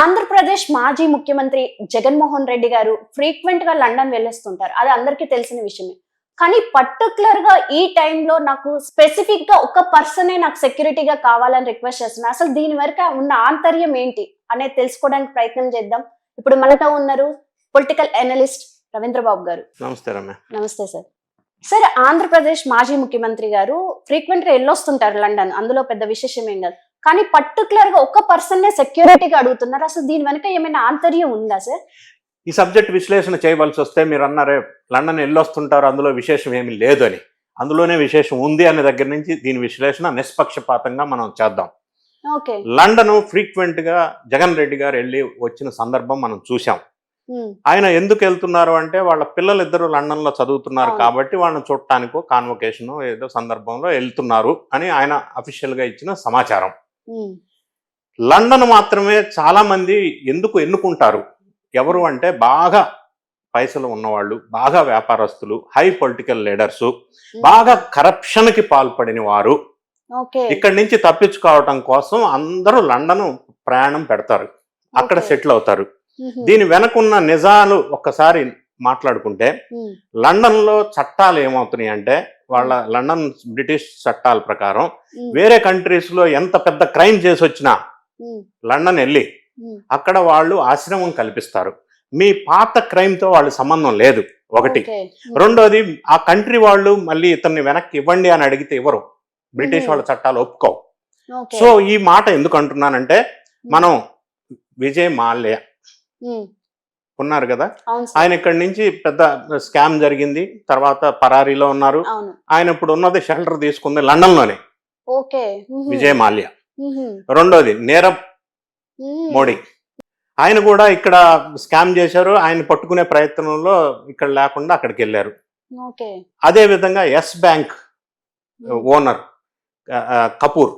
ఆంధ్రప్రదేశ్ మాజీ ముఖ్యమంత్రి జగన్మోహన్ రెడ్డి గారు ఫ్రీక్వెంట్గా లండన్ వెళ్ళొస్తుంటారు. అది అందరికీ తెలిసిన విషయమే. కానీ పర్టికులర్గా ఈ టైంలో నాకు స్పెసిఫిక్గా ఒక పర్సనే నాకు సెక్యూరిటీగా కావాలని రిక్వెస్ట్ చేస్తున్నా. అసలు దీని వరకు ఉన్న ఆంతర్యం ఏంటి అనేది తెలుసుకోవడానికి ప్రయత్నం చేద్దాం. ఇప్పుడు మనతో ఉన్నారు పొలిటికల్ అనలిస్ట్ రవీంద్రబాబు గారు. నమస్తే నమస్తే సార్. సార్ ఆంధ్రప్రదేశ్ మాజీ ముఖ్యమంత్రి గారు ఫ్రీక్వెంట్గా వెళ్ళొస్తుంటారు లండన్. అందులో పెద్ద విశేషం ఏం కాదు. కానీ పర్టికులర్గా ఒక పర్సన్ నే సెక్యూరిటీగా అడుగుతున్నారు. అసలు దీని వెనక ఏమైనా ఆంతర్యం ఉందా సార్? ఈ సబ్జెక్ట్ విశ్లేషణ చేయవలసి వస్తే మీరు అన్నారే లండన్ వెళ్ళొస్తుంటారు అందులో విశేషం ఏమీ లేదు అని. అందులోనే విశేషం ఉంది అనే దగ్గర నుంచి దీని విశ్లేషణ నిష్పక్షపాతంగా మనం చేద్దాం. ఓకే. లండన్ ఫ్రీక్వెంట్గా జగన్ రెడ్డి గారు వెళ్ళి వచ్చిన సందర్భం మనం చూసాం ఆయన ఎందుకు వెళ్తున్నారు అంటే వాళ్ళ పిల్లలు ఇద్దరు లండన్లో చదువుతున్నారు. కాబట్టి వాళ్ళని చూడటానికో కాన్వకేషన్ ఏదో సందర్భంలో వెళ్తున్నారు అని ఆయన అఫీషియల్గా ఇచ్చిన సమాచారం. లండన్ మాత్రమే చాలా మంది ఎందుకు ఎన్నుకుంటారు? ఎవరు అంటే బాగా పైసలు ఉన్నవాళ్ళు బాగా వ్యాపారస్తులు హై పొలిటికల్ లీడర్స్ బాగా కరప్షన్కి పాల్పడిన వారు. ఇక్కడి నుంచి తప్పించుకోవటం కోసం అందరూ లండన్ ప్రయాణం పెడతారు. అక్కడ. సెటిల్ అవుతారు. దీని వెనకున్న నిజాలు ఒక్కసారి మాట్లాడుకుంటే లండన్లో చట్టాలు ఏమవుతున్నాయి అంటే వాళ్ళ లండన్ బ్రిటిష్ చట్టాల ప్రకారం వేరే కంట్రీస్లో ఎంత పెద్ద క్రైమ్ చేసి వచ్చినా లండన్ వెళ్ళి అక్కడ వాళ్ళు ఆశ్రమం కల్పిస్తారు. మీ పాత క్రైమ్తో వాళ్ళు సంబంధం లేదు ఒకటి. రెండోది ఆ కంట్రీ వాళ్ళు మళ్ళీ ఇతన్ని వెనక్కి ఇవ్వండి అని అడిగితే ఇవ్వరు. బ్రిటిష్ వాళ్ళ చట్టాలు ఒప్పుకోవు. సో ఈ మాట ఎందుకు అంటున్నానంటే మనం విజయ్ మాల్యా ఉన్నారు కదా? ఆయన ఇక్కడి నుంచి పెద్ద స్కామ్ జరిగింది. తర్వాత పరారీలో ఉన్నారు. ఆయన ఇప్పుడు ఉన్నది షెల్టర్ తీసుకుంది లండన్లోనే ఓకే విజయ్ మాల్యా రెండోది నీరవ్ మోడీ. ఆయన కూడా ఇక్కడ స్కామ్ చేశారు. ఆయన పట్టుకునే ప్రయత్నంలో ఇక్కడ లేకుండా అక్కడికి వెళ్ళారు. అదే విధంగా ఎస్ బ్యాంక్ ఓనర్ కపూర్.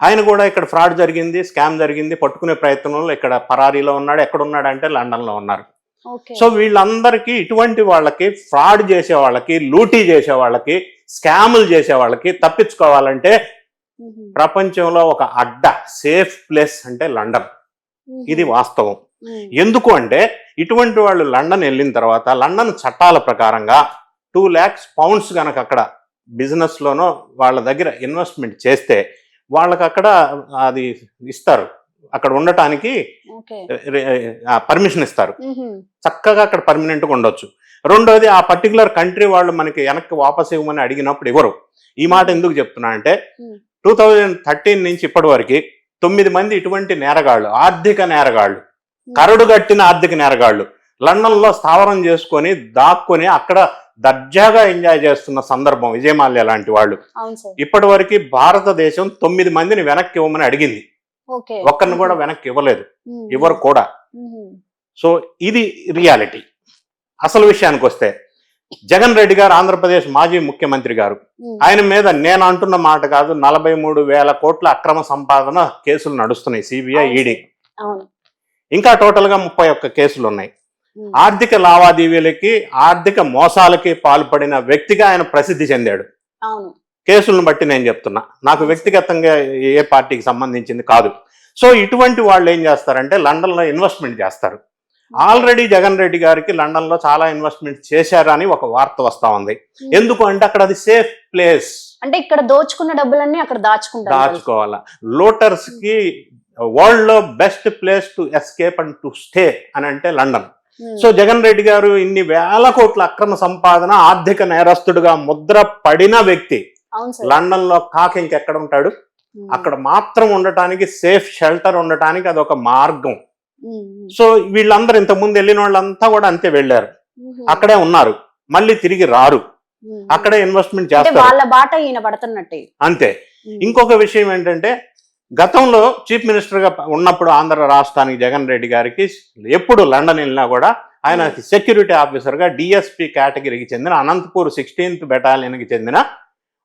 ఆయన కూడా ఇక్కడ ఫ్రాడ్ జరిగింది స్కామ్ జరిగింది పట్టుకునే ప్రయత్నంలో ఇక్కడ పరారీలో ఉన్నాడు ఎక్కడ ఉన్నాడు అంటే లండన్లో ఉన్నారు. సో వీళ్ళందరికీ ఇటువంటి వాళ్ళకి ఫ్రాడ్ చేసే వాళ్ళకి లూటీ చేసే వాళ్ళకి స్కాములు చేసే వాళ్ళకి తప్పించుకోవాలంటే ప్రపంచంలో ఒక అడ్డ సేఫ్ ప్లేస్ అంటే లండన్. ఇది వాస్తవం. ఎందుకు అంటే ఇటువంటి వాళ్ళు లండన్ వెళ్ళిన తర్వాత లండన్ చట్టాల ప్రకారంగా టూ ల్యాక్స్ పౌండ్స్ కనుక అక్కడ బిజినెస్ లోనో వాళ్ళ దగ్గర ఇన్వెస్ట్మెంట్ చేస్తే వాళ్ళకి అక్కడ అది ఇస్తారు. అక్కడ ఉండటానికి పర్మిషన్ ఇస్తారు. చక్కగా అక్కడ పర్మనెంట్గా ఉండొచ్చు. రెండోది ఆ పర్టికులర్ కంట్రీ వాళ్ళు మనకి వెనక్కి వాపస్ ఇవ్వమని అడిగినప్పుడు ఇవ్వరు ఈ మాట ఎందుకు చెప్తున్నా అంటే. టూ థౌజండ్ థర్టీన్ నుంచి ఇప్పటి వరకు తొమ్మిది మంది ఇటువంటి నేరగాళ్ళు ఆర్థిక నేరగాళ్ళు కరడు కట్టిన ఆర్థిక నేరగాళ్ళు లండన్లో స్థావరం చేసుకొని దాక్కొని అక్కడ దర్జాగా ఎంజాయ్ చేస్తున్న సందర్భం విజయమాల్య లాంటి వాళ్ళు. ఇప్పటి వరకు భారతదేశం తొమ్మిది మందిని వెనక్కి ఇవ్వమని అడిగింది. ఒక్కరిని కూడా వెనక్కి ఇవ్వలేదు. ఇవ్వరు కూడా. సో ఇది రియాలిటీ అసలు విషయానికి వస్తే జగన్ రెడ్డి గారు ఆంధ్రప్రదేశ్ మాజీ ముఖ్యమంత్రి గారు. ఆయన మీద నేను అంటున్న మాట కాదు నలభై మూడు వేల కోట్ల అక్రమ సంపాదన కేసులు నడుస్తున్నాయి సిబిఐ ఈడీ ఇంకా టోటల్గా ముప్పై ఒక్క కేసులు ఉన్నాయి. ఆర్థిక లావాదేవీలకి ఆర్థిక మోసాలకి పాల్పడిన వ్యక్తిగా ఆయన ప్రసిద్ధి చెందాడు. కేసులను బట్టి నేను చెప్తున్నా. నాకు వ్యక్తిగతంగా ఏ పార్టీకి సంబంధించింది కాదు. సో ఇటువంటి వాళ్ళు ఏం చేస్తారంటే లండన్లో ఇన్వెస్ట్మెంట్ చేస్తారు. ఆల్రెడీ జగన్ రెడ్డి గారికి లండన్లో చాలా ఇన్వెస్ట్మెంట్ చేశారని ఒక వార్త వస్తా ఉంది. ఎందుకు అంటే అక్కడ అది సేఫ్ ప్లేస్ అంటే ఇక్కడ దోచుకున్న డబ్బులన్నీ అక్కడ దాచుకుంటారు. దాచుకోవాలా. లోటర్స్కి వరల్డ్లో best place to escape and to stay అని అంటే లండన్. సో జగన్ రెడ్డి గారు ఇన్ని వేల కోట్ల అక్రమ సంపాదన ఆర్థిక నేరస్తుడుగా ముద్ర పడిన వ్యక్తి లండన్లో కాక ఇంకెక్కడ ఉంటాడు. అక్కడ మాత్రం ఉండటానికి సేఫ్ షెల్టర్ ఉండటానికి అది ఒక మార్గం. సో వీళ్ళందరూ ఇంత ముందు వెళ్ళిన వాళ్ళంతా కూడా అంతే వెళ్ళారు. అక్కడే ఉన్నారు మళ్ళీ తిరిగి రారు. అక్కడే ఇన్వెస్ట్మెంట్ చేస్తారు వాళ్ళ బాట ఈయన పడుతున్నట్టే అంతే. ఇంకొక విషయం ఏంటంటే గతంలో చీఫ్ మినిస్టర్గా ఉన్నప్పుడు ఆంధ్ర రాష్ట్రానికి జగన్ రెడ్డి గారికి ఎప్పుడు లండన్ వెళ్ళినా కూడా ఆయన సెక్యూరిటీ ఆఫీసర్గా డిఎస్పి కేటగిరీకి చెందిన అనంతపూర్ సిక్స్టీన్త్ బెటాలియన్కి చెందిన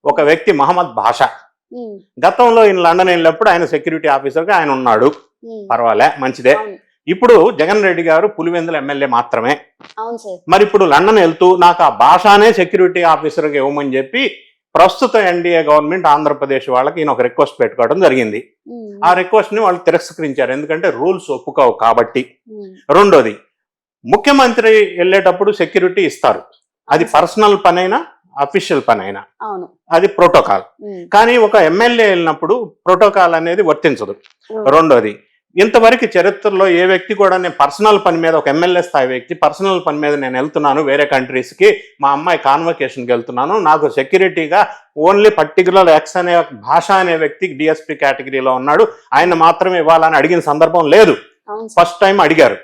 ఒక వ్యక్తి మహమ్మద్ భాషా ఉమ్. గతంలో ఈయన లండన్ వెళ్ళినప్పుడు ఆయన సెక్యూరిటీ ఆఫీసర్గా ఆయన ఉన్నాడు. ఉమ్. పర్వాలే మంచిదే. ఇప్పుడు జగన్ రెడ్డి గారు పులివెందుల ఎమ్మెల్యే మాత్రమే. మరి ఇప్పుడు లండన్ వెళ్తూ నాకు ఆ భాషానే సెక్యూరిటీ ఆఫీసర్గా ఇవ్వమని చెప్పి ప్రస్తుత ఎన్డీఏ గవర్నమెంట్ ఆంధ్రప్రదేశ్ వాళ్ళకి ఈయన ఒక రిక్వెస్ట్ పెట్టుకోవడం జరిగింది. ఆ రిక్వెస్ట్ని వాళ్ళు తిరస్కరించారు. ఎందుకంటే రూల్స్ ఒప్పుకోవు కాబట్టి. రెండోది ముఖ్యమంత్రి వెళ్ళేటప్పుడు సెక్యూరిటీ ఇస్తారు. అది పర్సనల్ పనైనా అఫీషియల్ పనైనా. అది ప్రోటోకాల్ కానీ ఒక ఎమ్మెల్యే వెళ్ళినప్పుడు ప్రోటోకాల్ అనేది వర్తించదు. రెండోది ఇంతవరకు చరిత్రలో ఏ వ్యక్తి కూడా నేను పర్సనల్ పని మీద ఒక ఎమ్మెల్యే స్థాయి వ్యక్తి పర్సనల్ పని మీద నేను వెళ్తున్నాను వేరే కంట్రీస్కి మా అమ్మాయి కాన్వకేషన్కి వెళ్తున్నాను. నాకు సెక్యూరిటీగా ఓన్లీ పర్టికులర్ ఎక్స్ అనే భాష అనే వ్యక్తి డిఎస్పీ కేటగిరీలో ఉన్నాడు. ఆయన మాత్రమే ఇవ్వాలని అడిగిన సందర్భం లేదు. ఫస్ట్ టైం అడిగారు.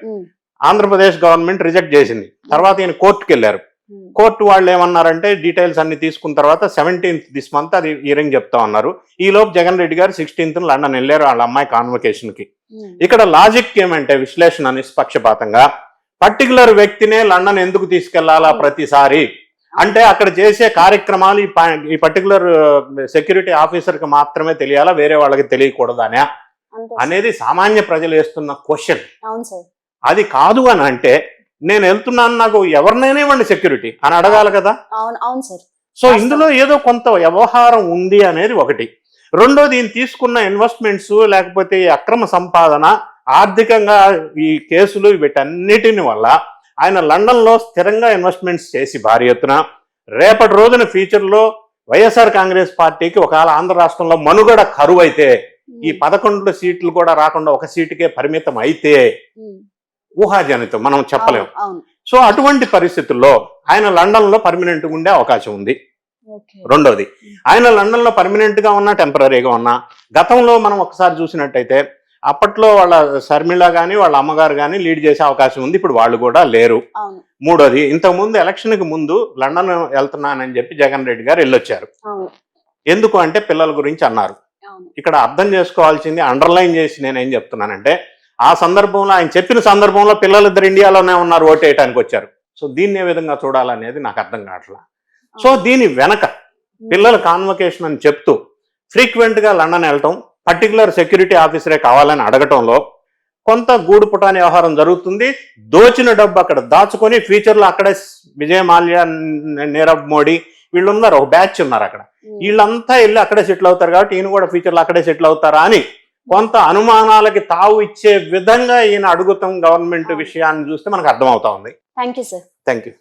ఆంధ్రప్రదేశ్ గవర్నమెంట్ రిజెక్ట్ చేసింది. తర్వాత ఈయన కోర్టుకి వెళ్ళారు. కోర్టు వాళ్ళు ఏమన్నారంటే డీటెయిల్స్ అన్ని తీసుకున్న తర్వాత సెవెంటీన్త్ దిస్ మంత్ అది హియరింగ్ చెప్తా ఉన్నారు. ఈ లోపు జగన్ రెడ్డి గారు సిక్స్టీన్త్ లండన్ వెళ్ళారు వాళ్ళ అమ్మాయి కాన్వకేషన్కి. ఉమ్, ఇక్కడ లాజిక్ ఏమంటే విశ్లేషణ నిష్పక్షపాతంగా పర్టికులర్ వ్యక్తినే లండన్ ఎందుకు తీసుకెళ్ళాలా ప్రతిసారి? అంటే అక్కడ చేసే కార్యక్రమాలు ఈ పర్టికులర్ సెక్యూరిటీ ఆఫీసర్కి మాత్రమే తెలియాలా వేరే వాళ్ళకి తెలియకూడదనే అనేది సామాన్య ప్రజలు వేస్తున్న క్వశ్చన్ అది కాదు అని అంటే నేను వెళ్తున్నాను నాకు ఎవరినైనా ఇవ్వండి సెక్యూరిటీ అని అడగాలి కదా. అవును అవును సార్. సో ఇందులో ఏదో కొంత వ్యవహారం ఉంది అనేది ఒకటి. రెండోది ఈయన తీసుకున్న ఇన్వెస్ట్మెంట్స్ లేకపోతే అక్రమ సంపాదన ఆర్థికంగా ఈ కేసులు వీటన్నిటిని వల్ల ఆయన లండన్లో స్థిరంగా ఇన్వెస్ట్మెంట్స్ చేసి భారీ ఎత్తున రేపటి రోజున ఫ్యూచర్లో వైఎస్ఆర్ కాంగ్రెస్ పార్టీకి ఒకవేళ ఆంధ్ర రాష్ట్రంలో మనుగడ కరువు అయితే ఈ పదకొండు సీట్లు కూడా రాకుండా ఒక సీటుకే పరిమితం అయితే ఊహాజనితం మనం చెప్పలేం. సో అటువంటి పరిస్థితుల్లో ఆయన లండన్లో పర్మనెంట్ ఉండే అవకాశం ఉంది. రెండోది ఆయన లండన్లో పర్మనెంట్గా ఉన్నా టెంపరీగా ఉన్నా గతంలో మనం ఒకసారి చూసినట్టయితే అప్పట్లో వాళ్ళ శర్మిళ గాని వాళ్ళ అమ్మగారు గాని లీడ్ చేసే అవకాశం ఉంది. ఇప్పుడు వాళ్ళు కూడా లేరు. మూడోది ఇంతకు ముందు ఎలక్షన్కి ముందు లండన్ వెళ్తున్నానని చెప్పి జగన్ రెడ్డి గారు వెళ్ళొచ్చారు. ఎందుకు అంటే పిల్లల గురించి అన్నారు. ఇక్కడ అర్థం చేసుకోవాల్సింది అండర్లైన్ చేసి నేను ఏం చెప్తున్నానంటే ఆ సందర్భంలో ఆయన చెప్పిన సందర్భంలో పిల్లలిద్దరు ఇండియాలోనే ఉన్నారు ఓటేయటానికి వచ్చారు. సో దీన్ని ఏ విధంగా చూడాలనేది నాకు అర్థం కావట్లా. సో దీని వెనక పిల్లల కాన్వకేషన్ అని చెప్తూ ఫ్రీక్వెంట్గా లండన్ వెళ్ళటం పర్టికులర్ సెక్యూరిటీ ఆఫీసరే కావాలని అడగటంలో కొంత గూడు పుటాని వ్యవహారం జరుగుతుంది. దోచిన డబ్బు అక్కడ దాచుకొని ఫ్యూచర్లో అక్కడే విజయ మాల్యా నీరవ్ మోడీ వీళ్ళు ఉన్నారు ఒక బ్యాచ్ ఉన్నారు అక్కడ. వీళ్ళంతా వెళ్ళి అక్కడే సెటిల్ అవుతారు కాబట్టి ఈయన కూడా ఫ్యూచర్లో అక్కడే సెటిల్ అవుతారా అని కొంత అనుమానాలకి తావు ఇచ్చే విధంగా ఈయన అడుగుతాం గవర్నమెంట్ విషయాన్ని చూస్తే మనకు అర్థమవుతా ఉంది. Thank you sir thank you